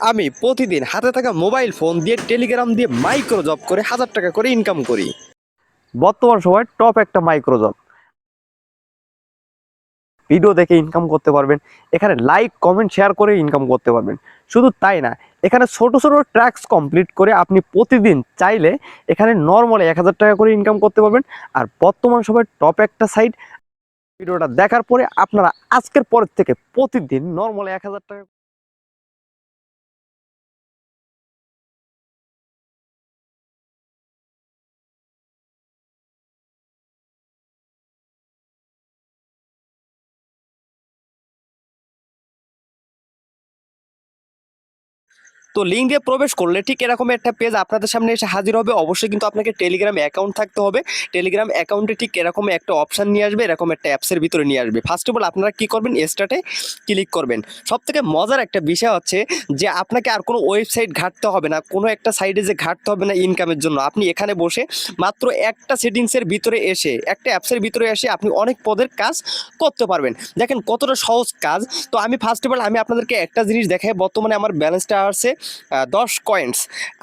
আমি প্রতিদিন হাতে থাকা মোবাইল ফোন দিয়ে টেলিগ্রাম দিয়ে মাইক্রো জব করে হাজার টাকা করে ইনকাম করি। বর্তমান সময় টপ একটা মাইক্রো জব ভিডিও দেখে ইনকাম করতে পারবেন, এখানে লাইক কমেন্ট শেয়ার করে ইনকাম করতে পারবেন। শুধু তাই না, এখানে ছোট ছোট ট্র্যাক্স কমপ্লিট করে আপনি প্রতিদিন চাইলে এখানে নর্মালি এক হাজার টাকা করে ইনকাম করতে পারবেন। আর বর্তমান সময় টপ একটা সাইট ভিডিওটা দেখার পরে আপনারা আজকের পরের থেকে প্রতিদিন নর্মালি এক হাজার টাকা তো লিঙ্ক প্রবেশ করলে ঠিক এরকম একটা পেজ আপনাদের সামনে এসে হাজির হবে। অবশ্যই কিন্তু আপনাকে টেলিগ্রাম অ্যাকাউন্ট থাকতে হবে। টেলিগ্রাম অ্যাকাউন্টে ঠিক এরকম একটা অপশান নিয়ে আসবে, এরকম একটা অ্যাপসের ভিতরে নিয়ে আসবে। ফার্স্ট অফ অল আপনারা কী করবেন? স্টার্টে ক্লিক করবেন। সব থেকে মজার একটা বিষয় হচ্ছে যে আপনাকে আর কোনো ওয়েবসাইট ঘাটতে হবে না। কোনো একটা সাইডে যে ঘাটতে হবে না ইনকামের জন্য। আপনি এখানে বসে মাত্র একটা সেটিংসের ভিতরে এসে, একটা অ্যাপসের ভিতরে এসে আপনি অনেক পদের কাজ করতে পারবেন। দেখেন কতটা সহজ কাজ। তো আমি ফার্স্ট অফ অল আমি আপনাদেরকে একটা জিনিস দেখাই। বর্তমানে আমার ব্যালেন্সটা আসছে দশ কয়েন্স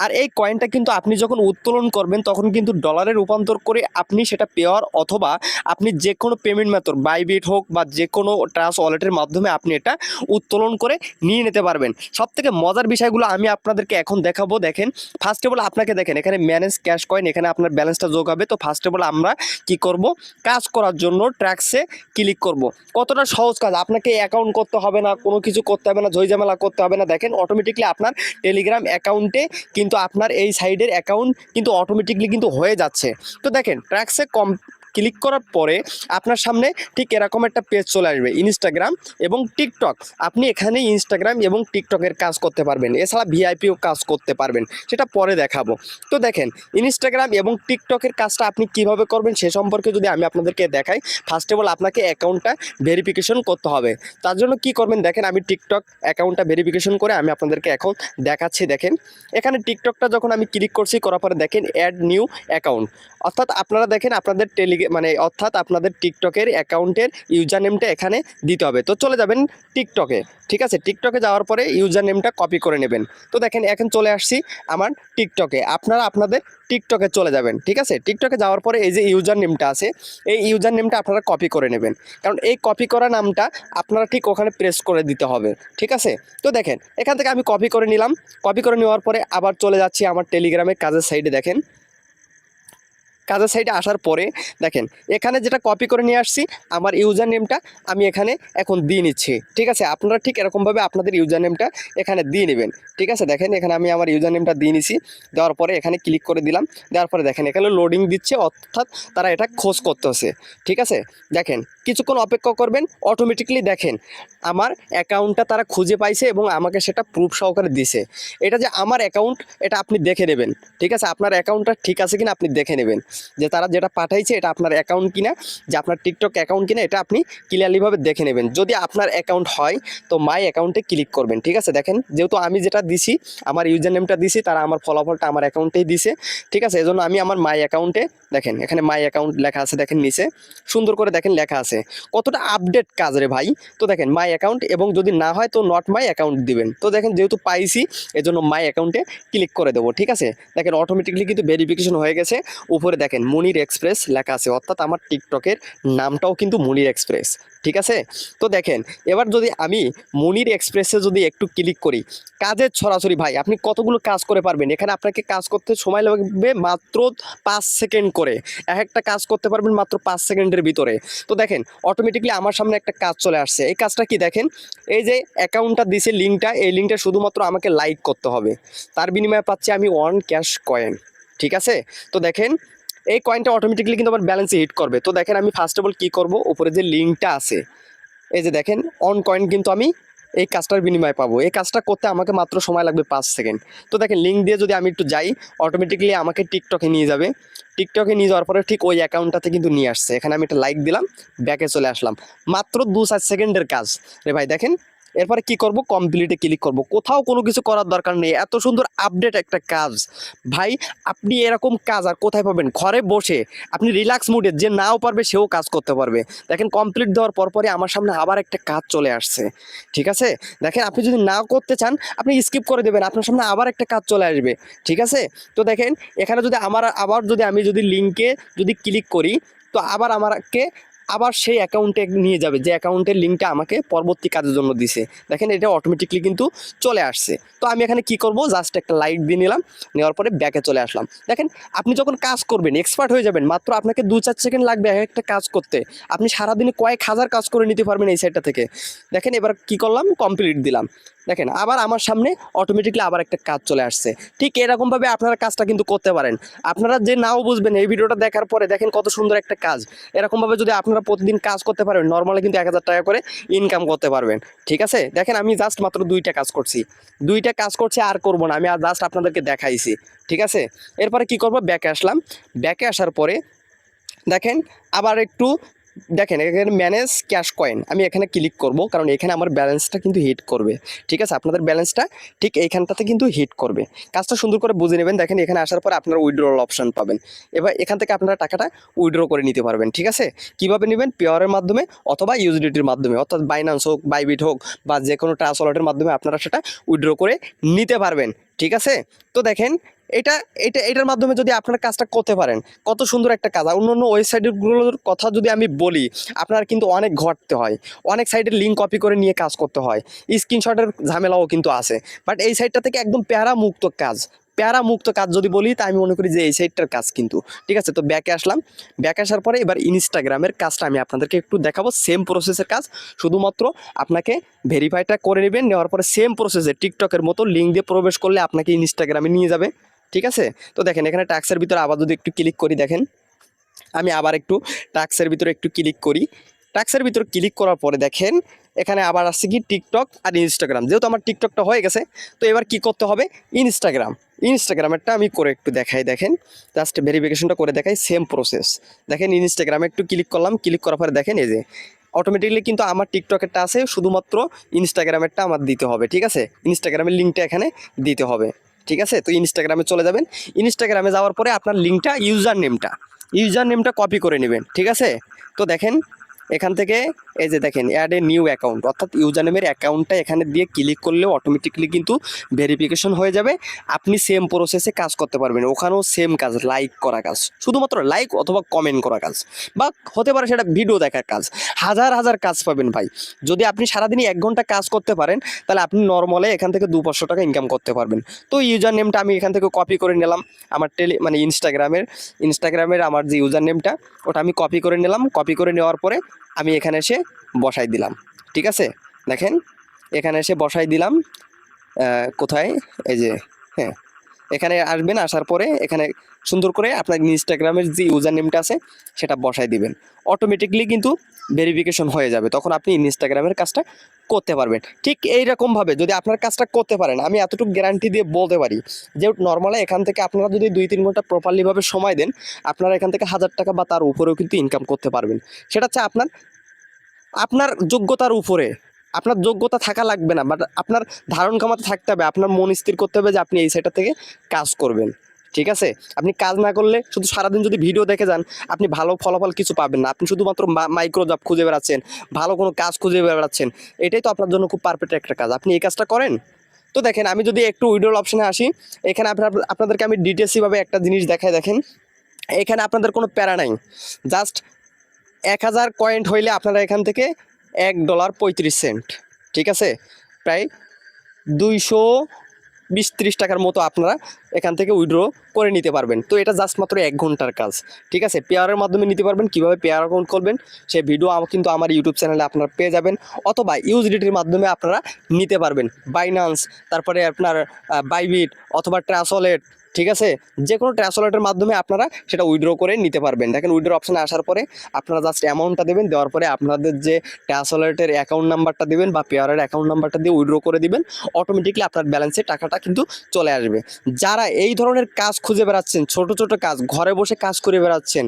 আর এই কয়েনটা কিন্তু আপনি যখন উত্তোলন করবেন, তখন কিন্তু ডলারে রূপান্তর করে আপনি সেটা পেওয়ার অথবা আপনি যে কোনো পেমেন্ট মেথড বাইবিট হোক বা যে কোনো ট্রান্স ওয়ালেটের মাধ্যমে আপনি এটা উত্তোলন করে নিয়ে নিতে পারবেন। সব থেকে মজার বিষয়গুলো আমি আপনাদেরকে এখন দেখাবো। দেখেন ফার্স্ট অফ অল আপনাকে দেখেন, এখানে ম্যানেজ ক্যাশ কয়েন এখানে আপনার ব্যালেন্সটা যোগ হবে। তো ফার্স্ট অফ অল আমরা কি করব? কাজ করার জন্য ট্র্যাক্সে ক্লিক করব। কতটা সহজ কাজ? আপনাকে অ্যাকাউন্ট করতে হবে না, কোনো কিছু করতে হবে না ঝইঝামেলা করতে হবে না। দেখেন অটোমেটিকলি আপনার টেলিগ্রাম অ্যাকাউন্টে কিন্তু আপনার এই সাইডের অ্যাকাউন্ট কিন্তু অটোমেটিকলি কিন্তু হয়ে যাচ্ছে। তো দেখেন ট্র্যাক্সে কম ক্লিক করার পরে আপনার সামনে ঠিক এরকম একটা পেজ চলে আসবে ইনস্টাগ্রাম এবং টিকটক আপনি এখানে ইনস্টাগ্রাম এবং টিকটকের কাজ করতে পারবেন, এছাড়া ভিআইপিও কাজ করতে পারবেন, সেটা পরে দেখাবো। তো দেখেন ইনস্টাগ্রাম এবং টিকটকের কাজটা আপনি কীভাবে করবেন সে সম্পর্কে যদি আমি আপনাদেরকে দেখাই ফার্স্ট অফ অল আপনাকে অ্যাকাউন্টটা ভেরিফিকেশন করতে হবে। তার জন্য কি করবেন দেখেন, আমি টিকটক অ্যাকাউন্টটা ভেরিফিকেশন করে আমি আপনাদেরকে এখন দেখাচ্ছি, দেখেন। এখানে টিকটকটা যখন আমি ক্লিক করছি, করার পরে দেখেন অ্যাড নিউ অ্যাকাউন্ট অর্থাৎ আপনারা দেখেন, আপনাদের টেলি মানে অর্থাৎ আপনাদের টিকটকের অ্যাকাউন্টের ইউজার নেমটা এখানে দিতে হবে। তো চলে যাবেন টিকটকে, ঠিক আছে? টিকটকে যাওয়ার পরে ইউজার নেমটা কপি করে নেবেন। তো দেখেন, এখন চলে আসছি আমার টিকটকে। আপনারা আপনাদের টিকটকে চলে যাবেন, ঠিক আছে? টিকটকে যাওয়ার পরে এই যে ইউজার নেমটা আছে, এই ইউজার নেমটা আপনারা কপি করে নেবেন। কারণ এই কপি করা নামটা আপনারা ঠিক ওখানে প্রেস করে দিতে হবে, ঠিক আছে? তো দেখেন, এখান থেকে আমি কপি করে নিলাম। কপি করে নেওয়ার পরে আবার চলে যাচ্ছি আমার টেলিগ্রামের কাজের সাইডে, দেখেন। কাজের সাইডে আসার পরে, দেখেন, এখানে যেটা কপি করে নিয়ে আসছি, আমার ইউজার নেমটা আমি এখানে এখন দিয়ে নিচ্ছি, ঠিক আছে? আপনারা ঠিক এরকমভাবে আপনাদের ইউজার নেমটা এখানে দিয়ে নেবেন, ঠিক আছে? দেখেন, এখানে আমি আমার ইউজার নেমটা দিয়ে নিছি, দেওয়ার পরে এখানে ক্লিক করে দিলাম, দেওয়ার পরে দেখেন, এখানে লোডিং দিচ্ছে, অর্থাৎ তারা এটা খোঁজ করতেছে, ঠিক আছে? দেখেন, কিছুক্ষণ অপেক্ষা করবেন অটোমেটিকলি দেখেন, আমার অ্যাকাউন্টটা তারা খুঁজে পাইছে এবং আমাকে সেটা প্রুফ সহকারে দিছে। এটা যে আমার অ্যাকাউন্ট এটা আপনি দেখে নেবেন, ঠিক আছে? আপনার অ্যাকাউন্টটা ঠিক আছে কিনা আপনি দেখে নেবেন। যে তারা যেটা পাঠাইছে এটা আপনার অ্যাকাউন্ট কিনা, যে আপনার টিকটক অ্যাকাউন্ট কিনা, এটা আপনি ক্লিয়ারলিভাবে দেখে নেবেন। যদি আপনার অ্যাকাউন্ট হয়, তো মাই অ্যাকাউন্টে ক্লিক করবেন, ঠিক আছে? দেখেন, যেহেতু আমি যেটা দিছি, আমার ইউজার নেমটা দিছি, তারা আমার ফলাফলটা আমার অ্যাকাউন্টেই দিছে, ঠিক আছে? এজন্য আমি আমার মাই অ্যাকাউন্টে দেখেন, এখানে মাই অ্যাকাউন্ট লেখা আছে, দেখেন নিচে। সুন্দর করে দেখেন লেখা আছে। কতটা আপডেট কাজ রে ভাই। তো দেখেন মাই অ্যাকাউন্ট এবং যদি না হয়, তো নট মাই অ্যাকাউন্ট দিবেন। তো দেখেন, যেহেতু পাইছি, এজন্য মাই অ্যাকাউন্টে ক্লিক করে দেবো, ঠিক আছে? দেখেন অটোমেটিকলি কিন্তু ভেরিফিকেশন হয়ে গেছে। উপরে দেখেন মনির এক্সপ্রেস লেখা আছে। অর্থাৎ আমার টিকটকের নামটাও কিন্তু মনির এক্সপ্রেস ঠিক আছে? তো দেখেন, এবার যদি আমি মনির এক্সপ্রেসে যদি একটু ক্লিক করি, কাজের ছড়াছড়ি ভাই, আপনি কতগুলো কাজ করে পারবেন? এখানে আপনাকে কাজ করতে সময় লাগবে মাত্র পাঁচ সেকেন্ড করে। এক একটা কাজ করতে পারবেন মাত্র পাঁচ সেকেন্ডের ভিতরে। তো দেখেন অটোমেটিকলি আমার সামনে একটা কাজ চলে আসছে। এই কাজটা কি দেখেন? এই যে অ্যাকাউন্টটা দিছে লিঙ্কটা, এই লিঙ্কটা শুধুমাত্র আমাকে লাইক করতে হবে। তার বিনিময়ে পাচ্ছি আমি ওয়ান ক্যাশ কয়েন ঠিক আছে? তো দেখেন, এই কয়েনটা অটোমেটিকলি কিন্তু আমার ব্যালেন্সে হিট করবে। তো দেখেন আমি ফার্স্ট অফ অল কী করব? উপরে যে লিঙ্কটা আছে, এই যে দেখেন অন কয়েন কিন্তু আমি এই কাজটার বিনিময় পাবো। এই কাজটা করতে আমাকে মাত্র সময় লাগবে পাঁচ সেকেন্ড। তো দেখেন লিঙ্ক দিয়ে যদি আমি একটু যাই অটোমেটিকলি আমাকে টিকটকে নিয়ে যাবে। টিকটকে নিয়ে যাওয়ার পরে ঠিক ওই অ্যাকাউন্টটাতে কিন্তু নিয়ে আসছে। এখানে আমি একটা লাইক দিলাম ব্যাকে চলে আসলাম। মাত্র দু চার সেকেন্ডের কাজ। রে ভাই, দেখেন এরপরে কি করব? কমপ্লিটে ক্লিক করব। কোথাও কোনো কিছু করার দরকার নেই। এত সুন্দর আপডেট একটা কাজ। ভাই, আপনি এরকম কাজ আর কোথায় পাবেন? ঘরে বসে আপনি রিল্যাক্স মুডে যে নাও পারবে, সেও কাজ করতে পারবে। দেখেন কমপ্লিট দেওয়ার পর পরে আমার সামনে আবার একটা কাজ চলে আসছে। ঠিক আছে? দেখেন, আপনি যদি না করতে চান, আপনি স্কিপ করে দেবেন। আপনার সামনে আবার একটা কাজ চলে আসবে। ঠিক আছে? তো দেখেন, এখানে যদি আমার, আবার যদি আমি যদি লিঙ্কে যদি ক্লিক করি, তো আবার আমাকে আবার সেই অ্যাকাউন্টে নিয়ে যাবে, যে অ্যাকাউন্টের লিঙ্কটা আমাকে পরবর্তী কাজের জন্য দিছে। দেখেন, এটা অটোমেটিকলি কিন্তু চলে আসছে। তো আমি এখানে কি করব? জাস্ট একটা লাইক দিয়ে নিলাম, নেওয়ার পরে ব্যাকে চলে আসলাম। দেখেন, আপনি যখন কাজ করবেন এক্সপার্ট হয়ে যাবেন, মাত্র আপনাকে দু চার সেকেন্ড লাগবে এক একটা কাজ করতে। আপনি সারাদিনে কয়েক হাজার কাজ করে নিতে পারবেন এই সাইডটা থেকে। দেখেন, এবার কি করলাম? কমপ্লিট দিলাম। দেখেন, আবার আমার সামনে অটোমেটিকলি আবার একটা কাজ চলে আসছে। ঠিক এরকমভাবে আপনারা কাজটা কিন্তু করতে পারেন। আপনারা যে নাও বুঝবেন এই ভিডিওটা দেখার পরে দেখেন কত সুন্দর একটা কাজ। এরকমভাবে যদি আপনারা প্রতিদিন কাজ করতে পারেন নর্মালি কিন্তু এক হাজার টাকা করে ইনকাম করতে পারবেন। ঠিক আছে? দেখেন, আমি জাস্ট মাত্র দুইটা কাজ করছি। দুইটা কাজ করছি, আর করব না। আমি আর জাস্ট আপনাদেরকে দেখাইছি। ঠিক আছে? এরপরে কি করব? ব্যাকে আসলাম। ব্যাকে আসার পরে দেখেন, আবার একটু দেখেন, এখানে ম্যানেজ ক্যাশ কয়েন আমি এখানে ক্লিক করব, কারণ এখানে আমার ব্যালেন্সটা কিন্তু হিট করবে, ঠিক আছে? আপনাদের ব্যালেন্সটা ঠিক এইখানটাতে কিন্তু হিট করবে। কাজটা সুন্দর করে বুঝে নেবেন, দেখেন এখানে আসার পর আপনারা উইড্রোল অপশন পাবেন। এবার এখান থেকে আপনারা টাকাটা উইড্রো করে নিতে পারবেন, ঠিক আছে? কীভাবে নেবেন? পেয়ারের মাধ্যমে অথবা ইউজিডিটির মাধ্যমে, অর্থাৎ বাইনান্স হোক বাইবিট হোক বা যে কোনো ট্রান্সওয়ালেটের মাধ্যমে আপনারা সেটা উইড্রো করে নিতে পারবেন, ঠিক আছে? তো দেখেন এটা এটা, এটার মাধ্যমে যদি আপনার কাজটা করতে পারেন, কত সুন্দর একটা কাজ। আর অন্য অন্য ওয়েবসাইটগুলোর কথা যদি আমি বলি, আপনার কিন্তু অনেক ঘটতে হয়। অনেক সাইটের লিঙ্ক কপি করে নিয়ে কাজ করতে হয়। স্ক্রিনশটের ঝামেলাও কিন্তু আছে। বাট এই সাইটটা থেকে একদম প্যারা মুক্ত কাজ। প্যারা মুক্ত কাজ যদি বলি, তা আমি মনে করি যে এই সাইটটার কাজ কিন্তু। ঠিক আছে? তো ব্যাকে আসলাম। ব্যাকে আসার পরে এবার ইনস্টাগ্রামের কাজটা আমি আপনাদেরকে একটু দেখাবো। সেম প্রসেসের কাজ। শুধুমাত্র আপনাকে ভেরিফাইটা করে নেবেন। নেওয়ার পরে সেম প্রসেসে টিকটকের মতো লিঙ্ক দিয়ে প্রবেশ করলে আপনাকে ইনস্টাগ্রামে নিয়ে যাবে। ঠিক আছে? তো দেখেন, এখানে ট্যাক্সের ভিতরে আবার যদি একটু ক্লিক করি, দেখেন। আমি আবার একটু ট্যাক্সের ভিতরে একটু ক্লিক করি। ট্যাক্সের ভিতরে ক্লিক করার পরে দেখেন, এখানে আবার আসছে কি? টিকটক আর ইনস্টাগ্রাম যেহেতু আমার টিকটকটা হয়ে গেছে, তো এবার কি করতে হবে? ইনস্টাগ্রাম ইনস্টাগ্রামেরটা আমি করে একটু দেখাই, দেখেন। জাস্ট ভেরিফিকেশনটা করে দেখাই সেম প্রসেস দেখেন ইনস্টাগ্রামে একটু ক্লিক করলাম ক্লিক করার পরে দেখেন, এই যে অটোমেটিকলি কিন্তু আমার টিকটকেরটা আছে, শুধুমাত্র ইনস্টাগ্রামেরটা আমার দিতে হবে, ঠিক আছে? ইনস্টাগ্রামের লিঙ্কটা এখানে দিতে হবে। ঠিক আছে? তো ইনস্টাগ্রামে চলে যাবেন। ইনস্টাগ্রামে যাওয়ার পরে আপনার লিঙ্কটা ইউজার নেমটা ইউজার নেমটা কপি করে নেবেন, ঠিক আছে? তো দেখেন এখান থেকে, এই যে দেখেন অ্যাড এ নিউ অ্যাকাউন্ট অর্থাৎ ইউজার নেমের অ্যাকাউন্টটা এখানে দিয়ে ক্লিক করলেও অটোমেটিকলি কিন্তু ভেরিফিকেশন হয়ে যাবে। আপনি সেম প্রসেসে কাজ করতে পারবেন। ওখানেও সেম কাজ লাইক করা কাজ, শুধুমাত্র লাইক অথবা কমেন্ট করা কাজ, বা হতে পারে সেটা ভিডিও দেখার কাজ। হাজার হাজার কাজ পাবেন ভাই। যদি আপনি সারাদিনই এক ঘণ্টা কাজ করতে পারেন, তাহলে আপনি নর্মালে এখান থেকে দু পাঁচশো টাকা ইনকাম করতে পারবেন। তো ইউজার নেমটা আমি এখান থেকে কপি করে নিলাম। আমার টেলি মানে ইনস্টাগ্রামের ইনস্টাগ্রামের আমার যে ইউজার নেমটা ওটা আমি কপি করে নিলাম। কপি করে নেওয়ার পরে আমি এখানে এসে বসাই দিলাম, ঠিক আছে? দেখেন, এখানে এসে বসাই দিলাম কোথায়? এই যে হ্যাঁ এখানে আসবেন, আসার পরে এখানে সুন্দর করে আপনার ইনস্টাগ্রামের যে ইউজার নেমটা আছে, সেটা বসাই দিবেন। অটোমেটিকলি কিন্তু ভেরিফিকেশন হয়ে যাবে। তখন আপনি ইনস্টাগ্রামের কাজটা করতে পারবেন। ঠিক এইরকমভাবে যদি আপনার কাজটা করতে পারেন, আমি এতটুকু গ্যারান্টি দিয়ে বলতে পারি যে নর্মালি এখান থেকে আপনারা যদি দুই তিন ঘণ্টা প্রপারলিভাবে সময় দেন, আপনারা এখান থেকে হাজার টাকা বা তার উপরেও কিন্তু ইনকাম করতে পারবেন। সেটা হচ্ছে আপনার আপনার যোগ্যতার উপরে আপনার যোগ্যতা থাকা লাগবে না বাট আপনার ধারণ ক্ষমতা থাকতে হবে, আপনার মন স্থির করতে হবে যে আপনি এই সাইডটা থেকে কাজ করবেন, ঠিক আছে? আপনি কাজ না করলে শুধু সারাদিন যদি ভিডিও দেখে যান, আপনি ভালো ফলাফল কিছু পাবেন না, আপনি শুধুমাত্র মাইক্রো জব খুঁজে বেড়াচ্ছেন, ভালো কোনো কাজ খুঁজে বেড়াচ্ছেন, এটাই তো আপনার জন্য খুব পারফেক্ট একটা কাজ, আপনি এই কাজটা করেন। তো দেখেন, আমি যদি একটু উইড্রোল অপশানে আসি, এখানে আপনার, আপনাদেরকে আমি ডিটেলসিভাবে একটা জিনিস দেখায় দেখেন। এখানে আপনাদের কোনো প্যারা নাই জাস্ট এক হাজার কয়েন্ট হইলে আপনারা এখান থেকে এক ডলার পঁয়ত্রিশ সেন্ট, ঠিক আছে? প্রায় দুইশো বিশ টাকার মতো আপনারা এখান থেকে উইড্রো করে নিতে পারবেন। তো এটা জাস্ট মাত্র এক ঘণ্টার কাজ, ঠিক আছে? পেয়ারের মাধ্যমে নিতে পারবেন, কীভাবে পেয়ার অ্যাকাউন্ট করবেন সেই ভিডিও কিন্তু আমার ইউটিউব চ্যানেলে আপনারা পেয়ে যাবেন, অথবা ইউজিডিটির মাধ্যমে আপনারা নিতে পারবেন। বাইনান্স তারপরে আপনার বাইবিট অথবা ট্রান্সওয়ালেট ঠিক আছে? যে কোনো ট্রান্সওয়ালেটের মাধ্যমে আপনারা সেটা উইড্রো করে নিতে পারবেন। দেখেন উইড্রো অপশানে আসার পরে আপনারা জাস্ট অ্যামাউন্টটা দেবেন, দেওয়ার পরে আপনাদের যে ট্রান্সওয়ালেটের অ্যাকাউন্ট নাম্বারটা দেবেন বা পেয়ারের অ্যাকাউন্ট নাম্বারটা দিয়ে উইড্রো করে দিবেন অটোমেটিকলি আপনার ব্যালেন্সে টাকাটা কিন্তু চলে আসবে। যারা এই ধরনের কাজ খুঁজে বেড়াচ্ছেন, ছোট ছোট কাজ, ঘরে বসে কাজ করে বেড়াচ্ছেন,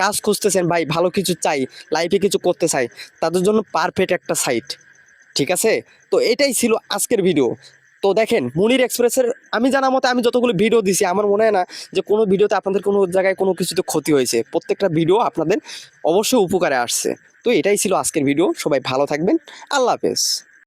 কাজ খুঁজতেছেন, ভাই, ভালো কিছু চাই লাইফে কিছু করতে চাই তাদের জন্য পারফেক্ট একটা সাইট ঠিক আছে? তো এটাই ছিল আজকের ভিডিও তো দেখেন, মুনির এক্সপ্রেসের আমি জানা মতে আমি যতগুলো ভিডিও দিছি, আমার মনে হয় না যে কোনো ভিডিওতে আপনাদের কোনো জায়গায় কোনো কিছুতে ক্ষতি হয়েছে। প্রত্যেকটা ভিডিও আপনাদের অবশ্যই উপকারে আসছে। তো এটাই ছিল আজকের ভিডিও সবাই ভালো থাকবেন। আল্লাহ হাফেজ।